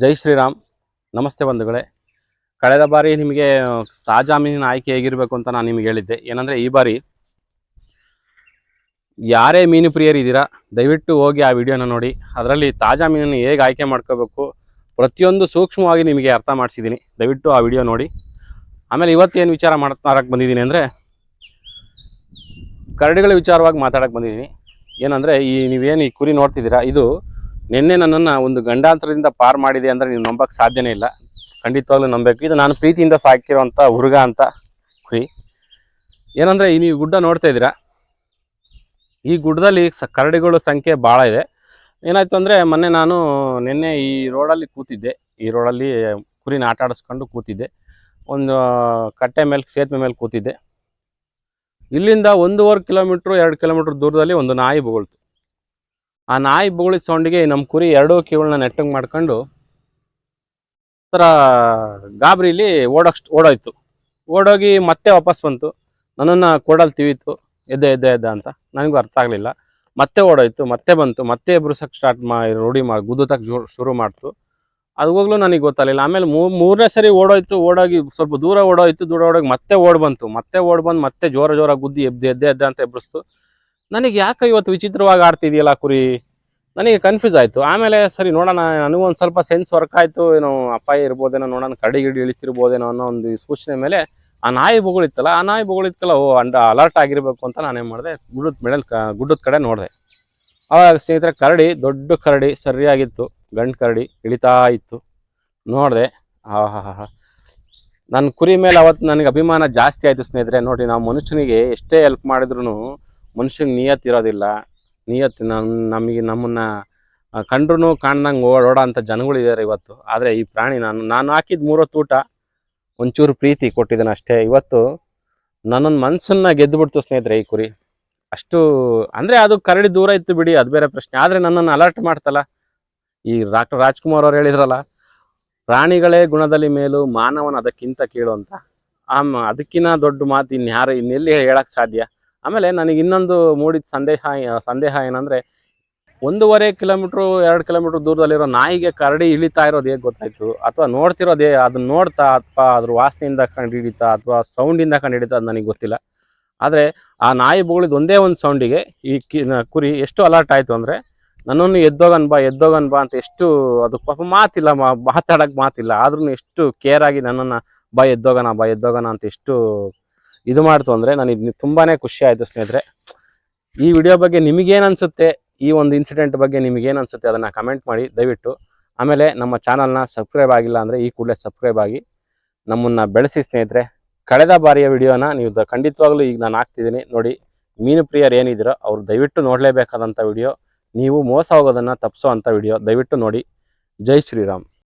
ಜೈ ಶ್ರೀರಾಮ್. ನಮಸ್ತೆ ಬಂಧುಗಳೇ. ಕಳೆದ ಬಾರಿ ನಿಮಗೆ ತಾಜಾ ಮೀನಿನ ಆಯ್ಕೆ ಹೇಗಿರಬೇಕು ಅಂತ ನಾನು ನಿಮಗೆ ಹೇಳಿದ್ದೆ. ಏನಂದರೆ ಈ ಬಾರಿ ಯಾರೇ ಮೀನು ಪ್ರಿಯರಿದ್ದೀರಾ ದಯವಿಟ್ಟು ಹೋಗಿ ಆ ವಿಡಿಯೋನ ನೋಡಿ. ಅದರಲ್ಲಿ ತಾಜಾ ಮೀನನ್ನು ಹೇಗೆ ಆಯ್ಕೆ ಮಾಡ್ಕೋಬೇಕು, ಪ್ರತಿಯೊಂದು ಸೂಕ್ಷ್ಮವಾಗಿ ನಿಮಗೆ ಅರ್ಥ ಮಾಡಿಸಿದ್ದೀನಿ. ದಯವಿಟ್ಟು ಆ ವಿಡಿಯೋ ನೋಡಿ. ಆಮೇಲೆ ಇವತ್ತೇನು ವಿಚಾರ ಮಾತಾಡಕ್ಕೆ ಬಂದಿದ್ದೀನಿ ಅಂದರೆ, ಕರಡಿಗಳ ವಿಚಾರವಾಗಿ ಮಾತಾಡಕ್ಕೆ ಬಂದಿದ್ದೀನಿ. ಏನಂದರೆ ಈ ನೀವೇನು ಈ ಕುರಿ ನೋಡ್ತಿದ್ದೀರಾ? ಇದು ನಿನ್ನೆ ನನ್ನನ್ನು ಒಂದು ಗಂಡಾಂತರದಿಂದ ಪಾರ್ ಮಾಡಿದೆ ಅಂದರೆ ನೀವು ನಂಬಕ್ಕೆ ಸಾಧ್ಯನೇ ಇಲ್ಲ. ಖಂಡಿತವಾಗ್ಲೂ ನಂಬಬೇಕು ಇದು ನಾನು ಪ್ರೀತಿಯಿಂದ ಸಾಕಿರೋಂಥ ಹುರುಗ ಅಂತ ಕುರಿ ಏನಂದರೆ ಈ ನೀವು ಗುಡ್ಡ ನೋಡ್ತಾ ಇದ್ದೀರಾ? ಈ ಗುಡ್ಡದಲ್ಲಿ ಸ ಕರಡಿಗಳ ಸಂಖ್ಯೆ ಭಾಳ ಇದೆ. ಏನಾಯ್ತು ಅಂದರೆ ಮೊನ್ನೆ ನಾನು ನಿನ್ನೆ ಈ ರೋಡಲ್ಲಿ ಕೂತಿದ್ದೆ. ಈ ರೋಡಲ್ಲಿ ಕುರಿನ ಆಟ ಆಡಿಸ್ಕೊಂಡು ಕೂತಿದ್ದೆ. ಒಂದು, ಕಟ್ಟೆ ಮೇಲೆ, ಸೇತುವೆ ಮೇಲೆ ಕೂತಿದ್ದೆ. ಇಲ್ಲಿಂದ ಒಂದೂವರೆ ಕಿಲೋಮೀಟ್ರು, ಎರಡು ಕಿಲೋಮೀಟ್ರ್ ದೂರದಲ್ಲಿ ಒಂದು ನಾಯಿ ಬೊಗಳ್ತು. ಆ ನಾಯಿ ಬೊಗಳಿದ ಸೌಂಡಿಗೆ ನಮ್ಮ ಕುರಿ ಎರಡೂ ಕಿಗಳನ್ನ ನೆಟ್ಟಂಗೆ ಮಾಡ್ಕೊಂಡು ಥರ ಗಾಬರಿಲಿ ಓಡೋಕ್ ಓಡೋಯ್ತು. ಓಡೋಗಿ ಮತ್ತೆ ವಾಪಸ್ ಬಂತು. ನನ್ನನ್ನು ಕೋಡಲ್ಲಿ ತಿವಿತು. ಎದ್ದೆ ಎದ್ದೆ, ಎದ್ದ ಅಂತ. ನನಗೂ ಅರ್ಥ ಆಗಲಿಲ್ಲ. ಮತ್ತೆ ಓಡೋಯ್ತು, ಮತ್ತೆ ಬಂತು, ಮತ್ತೆ ಎಬ್ರಿಸಕ್ಕೆ ಸ್ಟಾರ್ಟ್ ಮಾ, ರೂಢಿ ಮಾಡಿ ಗುದ್ದಕ್ಕೆ ಜೋ, ಶುರು ಮಾಡ್ತು. ಅದು ಹೋಗ್ಲೂ ನನಗೆ ಗೊತ್ತಾಗಲಿಲ್ಲ. ಆಮೇಲೆ ಮೂರನೇ ಸರಿ ಓಡೋಯ್ತು, ಓಡೋಗಿ ಸ್ವಲ್ಪ ದೂರ ಓಡೋಯ್ತು, ದೂರ ಓಡೋಗಿ ಮತ್ತೆ ಓಡ್ ಬಂತು. ಮತ್ತೆ ಓಡ್ ಬಂದು ಮತ್ತೆ ಜೋರ ಜೋರಾಗಿ ಗುದ್ದಿ ಎದ್ದೆ ಎದ್ದೆ ಎದ್ದೆ ಅಂತ ಎಬ್ರಿಸ್ತು. ನನಗೆ ಯಾಕೆ ಇವತ್ತು ವಿಚಿತ್ರವಾಗಿ ಆಡ್ತಿದೆಯಲ್ಲ ಕುರಿ? ನನಗೆ ಕನ್ಫ್ಯೂಸ್ ಆಯಿತು. ಆಮೇಲೆ ಸರಿ ನೋಡೋಣ, ನನಗೂ ಒಂದು ಸ್ವಲ್ಪ ಸೆನ್ಸ್ ವರ್ಕ್ ಆಯಿತು. ಏನೋ ಅಪಾಯ ಇರ್ಬೋದೇನೋ ನೋಡೋಣ ಕಡಿ ಗಿಡಿ ಇಳಿತಿರ್ಬೋದೇನೋ ಅನ್ನೋ ಒಂದು ಸೂಚನೆ ಮೇಲೆ ಆ ನಾಯಿ ಬೊಗಳಿತ್ತಲ್ಲ, ಆ ನಾಯಿ ಬೊಗಳಿತ್ತಲ್ಲ, ಓ ಅಂಡ ಅಲರ್ಟ್ ಆಗಿರಬೇಕು ಅಂತ ನಾನೇನು ಮಾಡಿದೆ, ಗುಡ್ಡದ ಕ, ಗುಡ್ಡದ ಕಡೆ ನೋಡಿದೆ. ಆವಾಗ ಸ್ನೇಹಿತರೆ, ಕರಡಿ, ದೊಡ್ಡ ಕರಡಿ, ಸರಿಯಾಗಿತ್ತು. ಗಂಡು ಕರಡಿ ಇಳಿತಾ ಇತ್ತು. ನೋಡಿದೆ ಹಾ ಹಾ ನನ್ನ ಕುರಿ ಮೇಲೆ ಅವತ್ತು ನನಗೆ ಅಭಿಮಾನ ಜಾಸ್ತಿ ಆಯಿತು ಸ್ನೇಹಿತರೆ. ನೋಡಿ, ನಾವು ಮನುಷ್ಯನಿಗೆ ಎಷ್ಟೇ ಹೆಲ್ಪ್ ಮಾಡಿದ್ರು ಮನುಷ್ಯನಿಗೆ ನಿಯತ್ ಇರೋದಿಲ್ಲ. ನಿಯತ್ ನಮಗೆ ನಮ್ಮನ್ನು ಕಂಡ್ರು ಕಾಣ್ದಂಗೆ ಓಡಾಡೋ ಅಂಥ ಜನಗಳಿದ್ದಾರೆ ಇವತ್ತು. ಆದರೆ ಈ ಪ್ರಾಣಿ ನಾನು ನಾನು ಹಾಕಿದ ಮೂರೊತ್ತು ಊಟ ಒಂಚೂರು ಪ್ರೀತಿ ಕೊಟ್ಟಿದ್ದಾನೆ ಅಷ್ಟೇ. ಇವತ್ತು ನನ್ನನ್ನು ಮನಸ್ಸನ್ನು ಗೆದ್ದುಬಿಡ್ತು ಸ್ನೇಹಿತರೆ ಈ ಕುರಿ. ಅಷ್ಟು, ಅಂದರೆ ಅದು ಕರಡಿ ದೂರ ಇತ್ತು ಬಿಡಿ, ಅದು ಬೇರೆ ಪ್ರಶ್ನೆ. ಆದರೆ ನನ್ನನ್ನು ಅಲರ್ಟ್ ಮಾಡ್ತಲ್ಲ. ಈ ಡಾಕ್ಟರ್ ರಾಜ್ಕುಮಾರ್ ಅವ್ರು ಹೇಳಿದ್ರಲ್ಲ, ಪ್ರಾಣಿಗಳೇ ಗುಣದಲ್ಲಿ ಮೇಲು, ಮಾನವನ ಅದಕ್ಕಿಂತ ಕೀಳು ಅಂತ. ಆ ಅದಕ್ಕಿಂತ ದೊಡ್ಡ ಮಾತು ಇನ್ಯಾರು ಇನ್ನೆಲ್ಲಿ ಹೇಳಕ್ಕೆ ಸಾಧ್ಯ? ಆಮೇಲೆ ನನಗೆ ಇನ್ನೊಂದು ಮೂಡಿದ ಸಂದೇಹ ಸಂದೇಹ ಏನಂದರೆ ಒಂದೂವರೆ ಕಿಲೋಮೀಟ್ರು, ಎರಡು ಕಿಲೋಮೀಟ್ರ್ ದೂರದಲ್ಲಿರೋ ನಾಯಿಗೆ ಕರಡಿ ಇಳಿತಾ ಇರೋದು ಹೇಗೆ ಗೊತ್ತಾಯಿತು? ಅಥವಾ ನೋಡ್ತಿರೋದೇ ಅದನ್ನ ನೋಡ್ತಾ, ಅಥವಾ ಅದ್ರ ವಾಸನೆಯಿಂದ ಕಂಡು ಹಿಡಿತಾ, ಅಥವಾ ಸೌಂಡಿಂದ ಕಂಡು ಹಿಡಿತಾ ಅದು ನನಗೆ ಗೊತ್ತಿಲ್ಲ. ಆದರೆ ಆ ನಾಯಿ ಬೊಗಳಿದ ಒಂದೇ ಒಂದು ಸೌಂಡಿಗೆ ಈ ಕಿ ಕುರಿ ಎಷ್ಟು ಅಲರ್ಟ್ ಆಯಿತು ಅಂದರೆ ನನ್ನನ್ನು ಎದ್ದೋಗನ್ ಬಾ ಎದ್ದೋಗನ್ ಬಾ ಅಂತ ಎಷ್ಟು, ಅದು ಪಾಪ ಮಾತಿಲ್ಲ, ಮಾ ಮಾತಾಡೋಕ್ಕೆ ಮಾತಿಲ್ಲ. ಆದ್ರೂ ಎಷ್ಟು ಕೇರ್ ಆಗಿ ನನ್ನನ್ನು ಬಾ ಎದ್ದೋಗೋಣ ಬಾ ಎದ್ದೋಗೋಣ ಅಂತ ಎಷ್ಟು ಇದು ಮಾಡ್ತು ಅಂದರೆ ನನಗೆ ತುಂಬಾ ಖುಷಿ ಆಯಿತು ಸ್ನೇಹಿತರೆ. ಈ ವಿಡಿಯೋ ಬಗ್ಗೆ ನಿಮಗೇನು ಅನಿಸುತ್ತೆ? ಈ ಒಂದು ಇನ್ಸಿಡೆಂಟ್ ಬಗ್ಗೆ ನಿಮಗೇನು ಅನಿಸುತ್ತೆ? ಅದನ್ನು ಕಮೆಂಟ್ ಮಾಡಿ, ದಯವಿಟ್ಟು. ಆಮೇಲೆ ನಮ್ಮ ಚಾನಲ್ನ ಸಬ್ಸ್ಕ್ರೈಬ್ ಆಗಿಲ್ಲ ಅಂದರೆ ಈ ಕೂಡಲೇ ಸಬ್ಸ್ಕ್ರೈಬ್ ಆಗಿ, ನಮ್ಮನ್ನು ಬೆಳೆಸಿ ಸ್ನೇಹಿತರೆ. ಕಳೆದ ಬಾರಿಯ ವಿಡಿಯೋನ ನೀವು ಖಂಡಿತವಾಗ್ಲೂ ಈಗ ನಾನು ಹಾಕ್ತಿದ್ದೀನಿ. ನೋಡಿ ಮೀನು ಪ್ರಿಯರು ಏನಿದ್ದೀರೋ ಅವ್ರು ದಯವಿಟ್ಟು ನೋಡಲೇಬೇಕಾದಂಥ ವಿಡಿಯೋ ನೀವು ಮೋಸ ಹೋಗೋದನ್ನು ತಪ್ಪಿಸೋ ಅಂಥ ವಿಡಿಯೋ ದಯವಿಟ್ಟು ನೋಡಿ. ಜೈ ಶ್ರೀರಾಮ್.